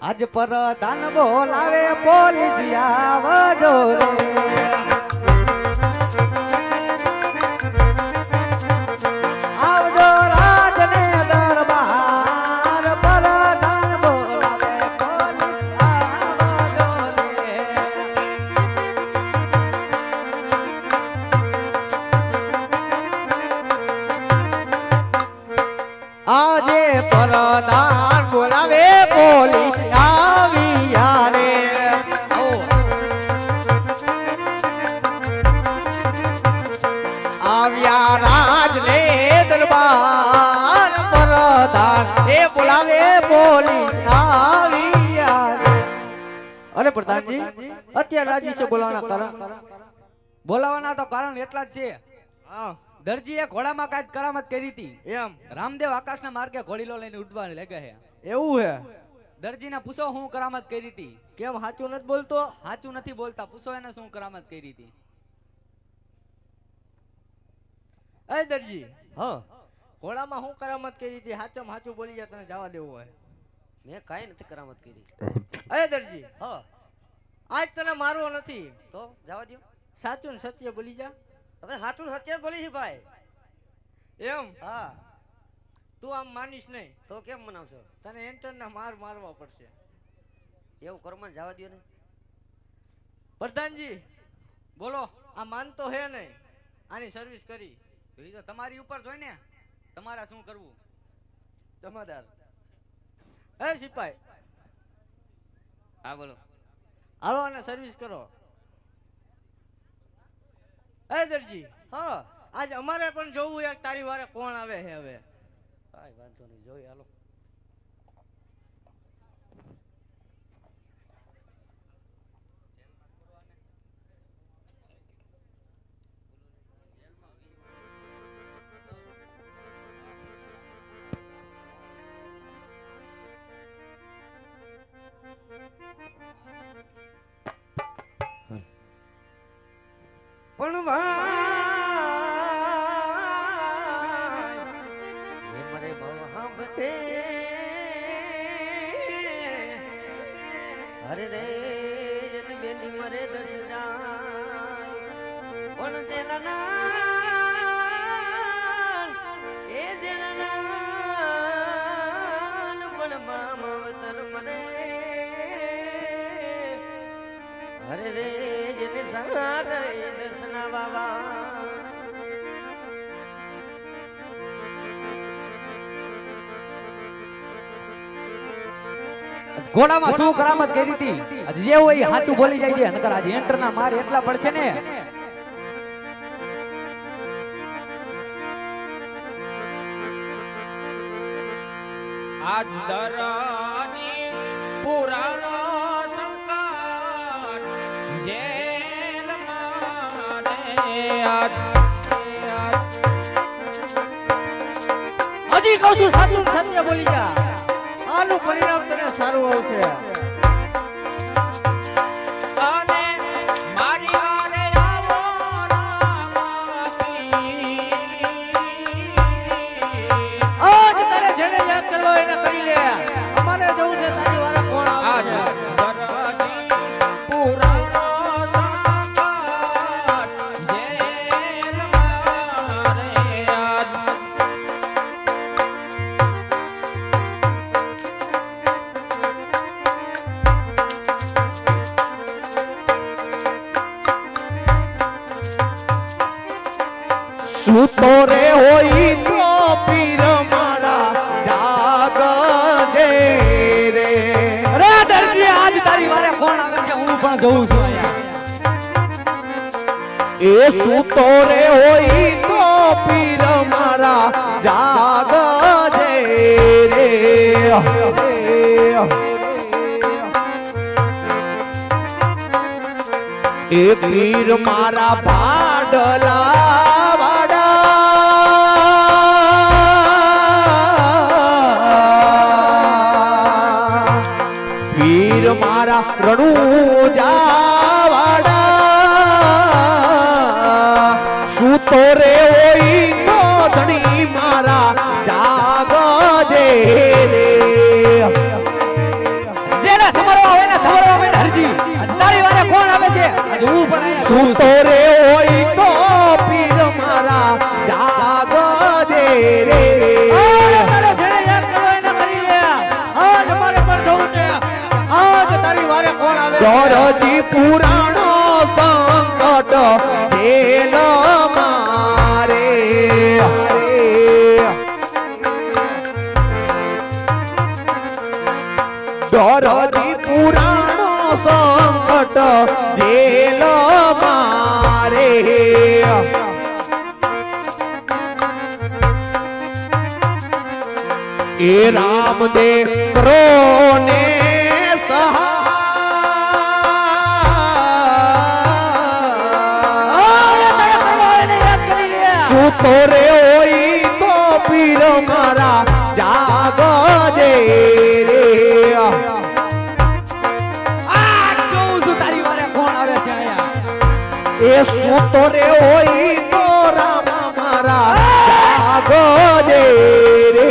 આજ પર ધાન બોલાવે પોલીસ આવજો રે. આવજો દરબાર પ્રધાન એ બોલાવે પોલીસ આવી અરે પ્રધાનજી અત્યારે રાજી છે બોલાવાના કારણ બોલાવાના તો કારણ એટલા જ છે. હા. દરજીએ ઘોડામાં કાંઈક કરામત કરી હતી. એમ. રામદેવ આકાશના માર્ગે ઘોડીલો લઈને ઉઠવા લાગ્યા છે. એવું હે? દરજીને પૂછો હું કરામત કરી હતી. કેમ સાચું નથી બોલતો? સાચું નથી બોલતા. પૂછો એને શું કરામત કરી હતી. એ દરજી. હ. ઘોડામાં હું કરામત કરી હતી? હાચમ હાચું બોલી જાય તને જવા દેવું હોય. મેં કાંઈ નથી કરામત કરી. અરે દરજી હા. આજ તને મારવો નથી. તો જવા દો સાચું ને સત્ય બોલી જા. હવે સાચું સત્ય બોલી છે ભાઈ. એમ? હા. તું આમ માનીશ નહીં. તો કેમ મનાવશો? તને એન્ટરના માર મારવા પડશે. એવું કર્મ જવા દો ને. પ્રધાનજી બોલો. આ માનતો હે નહીં. આની સર્વિસ કરી. તો તમારી ઉપર જોઈ ને. તમારે શું કરવું? જમાદાર. એ સિપાઈ. હા બોલો. હાલો અને સર્વિસ કરો. હે દરજી. હા આજ અમારે પણ જોવું એક તારી વારે કોણ આવે છે હવે? કાંઈ વાંધો નહીં જોઈ હાલો. બેની મરે દસ જાય. પણ તેના નાન એ જેના નાન પણ મામવતર મરે હરે રે જેને સારે દસના બાબા ઘોડામાં શું કરામત કરી હતી? જે હોય હાચું બોલી જાય છે. નકર આજે એન્ટર ના માર એટલા પડશે ને? આજ દરાજી પુરાણો સંકટ જેલ આજ. હજી કહું છું સાચું સત્ય બોલી જા. આનું પરિણામ તને સારું આવશે. સૂતો રે હોય તો પીર મારા જાગજે રે? અરે દરજી આજ તારી વારે કોણ આવે છે હું પણ જોઉં છું એ સૂતો રે હોય તો પીર મારા જાગજે રે? એ પીર મારા પાડલા સોરે હોય ગોધણી મારા જાગજે જેને. સમરવા હોય ને સમરવા હોય હરજી. તારી વારે કોણ આવે છે? હું પણ શું સોરે હોય તો પીર મારા જાગજે રે પુરાણો સંકટ જેલો દરજી પુરાણો સંકટ જેલ મારે એ રામદેવ ક્રોને આજ લે હોય રે તો પીર મારા રે. વારે કોણ આવે એ સુતો રે હોય તો રામા મારા જાગજે રે.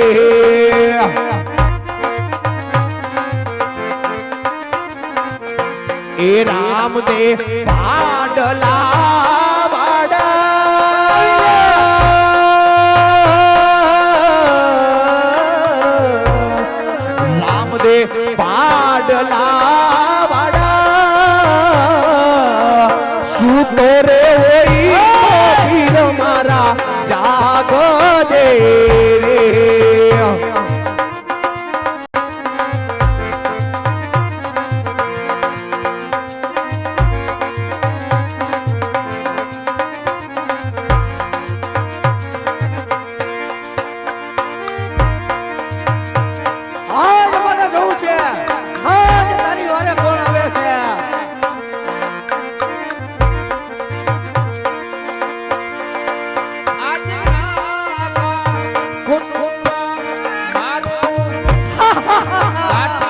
એ રામદેવ પાડલા 哈哈哈哈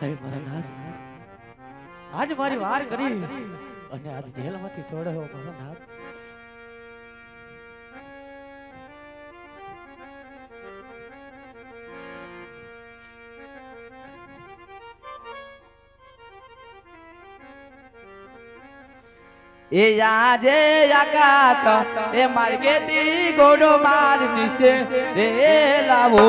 હે મારા નાથ આજ મારી વાર કરી અને આજ જેલમાંથી છોડ્યો મારો નાથ એ આજે આકાશ, એ માર્ગેથી ગોડો માર નીચે રે લાવો.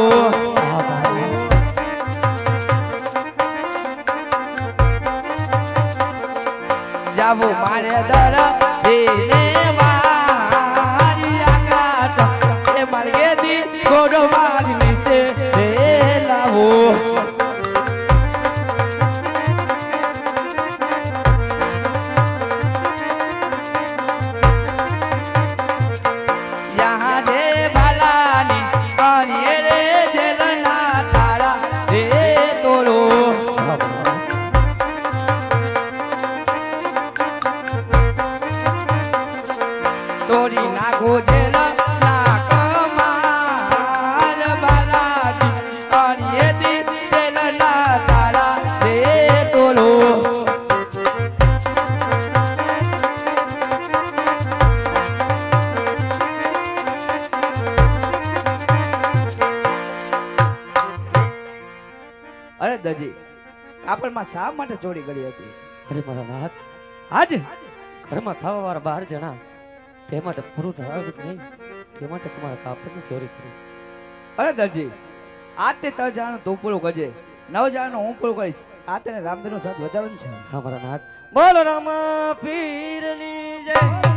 જાવો મારે દર એને કાપડમાં શા માટે ચોરી કરી હતી? અરે મારા નાથ આજ? ઘરમાં ખાવા વાળા બાર જણા તે માટે પૂરું આવ્યું નહીં તે માટે તમારા કાપડની ચોરી કરી. અરે દરજી આ તે તર જાણ તું પૂરું કરજે. નવ જાણ હું પૂરું કરીશ. આ તેને રામદેવનો સાથ વધારવાનું છે. હા મારા નાથ. બોલો રામ પીરની જય.